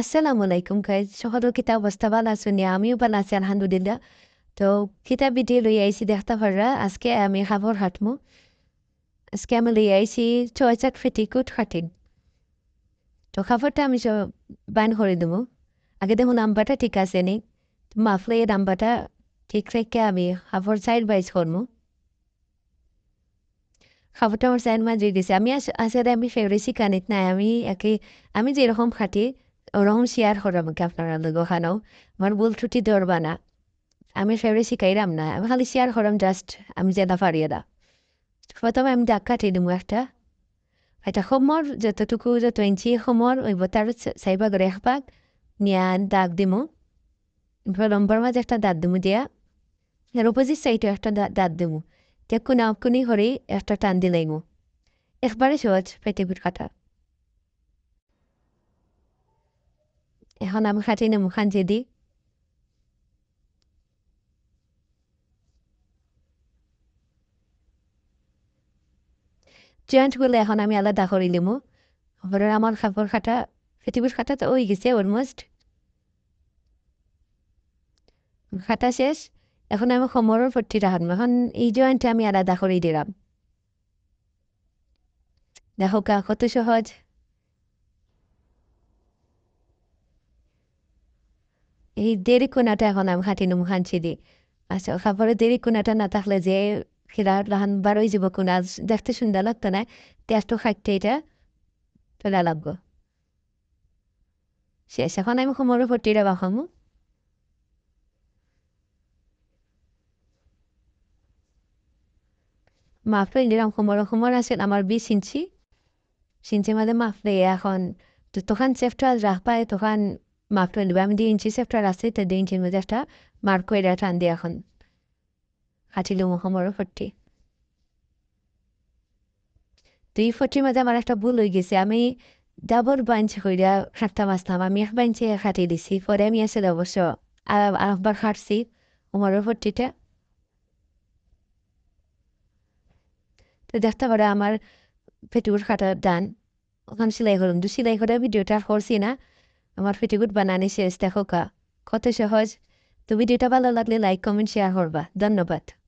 আসসালামু আলাইকুম গাইজ সকলের কিতা অবস্থা ভালো আছো আমিও ভালো আছি আলহামদুলিল্লাহ তো কিতা ভিডিও লই আইছি দেখতে পাররা আজকে আমি খাবার হাঁটমু আজকে আমি লই আইছি ছয় চাট ফেটিকুট খাটিন তো খাবারটা আমি সব বান করে দেবো আগে দেখুন নাম্বারটা ঠিক আছে নি মাফলে এই নাম্বারটা ঠিক রেখে আমি খাবার সাইড বাইজ করব খাবারটা আমার সাইড মাঝে দিছে আমি আসলে আমি ফেভারিট শিকানিত নাই আমি একে আমি যেরকম খাটি ওরকম শেয়ার করাম কি আপনারা লোক ওখানেও আমার ভুল ত্রুটি ধরবা না আমি ফেভারিট শিখাইলাম না। আমি খালি শেয়ার করাম জাস্ট আমি যেটা পারি এটা প্রথমে আমি দাগ কাটিয়ে দেবো একটা। এটা সমর যতটুকু যত ইঞ্চি সমর ওইব তার চাইবাগ রেখবাগ নিয়া দাগ দিমু। নম্বর মাঝে একটা দাঁত দিমু দিয়া। এর অপোজিট সাইডে একটা দাঁত দিমু। দিয়া কোনা কোনি হরে একটা টান দিলাইমু। একবারে সহজ পেটিকুট কাটা এখন আমি খাটি নেমু খাঞ্চি দি জয়েন্ট করলে এখন আমি আলাদা করে নেব এবারে আমার খাবার খাটা পৃথিবীর খাটা তো ওই গেছে অলমোস্ট খাটা শেষ এখন আমি সমরের পট্টি রাখাম এখন এই জয়েন্টে আমি আলাদা করে দিলাম দেখো কত সহজ এই দেরি কোনাটা এখন আমি খাটি নেব খাঞ্চি দি। আচ্ছা খাবারের দেরি কোনাটা না থাকলে যে খিরা লাহান বারোই যাব কোনা দেখতে সুন্দর লাগতো না টেস্টও খাইতে এটা তোলা লাগবো শেষ, এখন আমি সময়ের ফটিরা বাখামো মাফলে নিলাম সময়ের সময় আছে আমার বিশ ইঞ্চি সিঞ্চি মাঝে মাফলে এখন। তখন সেফটা পায় তখন মাপটা আমি দুই ইঞ্চি সেফটার আছে তো দুই ইঞ্চির মধ্যে একটা মার্ক করে টান দিয়ে এখন কাটিল সময়ের ফটি দুই ফটির মাঝে আমার একটা ভুল হয়ে গেছে আমি ডাবল বাঞ্চ কইরা খাটতে মাসলাম আমি এক বাঞ্চে খাটিয়ে দিছি পরে আমি আসলে অবশ্য আরেকবার খাটছি উমরের ফটিটা তো দেখতে পারে আমার পেটুর খাটা ডান ওখানে সেলাই করলাম দু সেলাই করে ভিডিওটা করছি না আমার পেটিকুট বানানি শেষ। দেখো কা, কত সহজ। তুমি ডেটা ভালো লাগলে লাইক কমেন্ট শেয়ার করবা। ধন্যবাদ।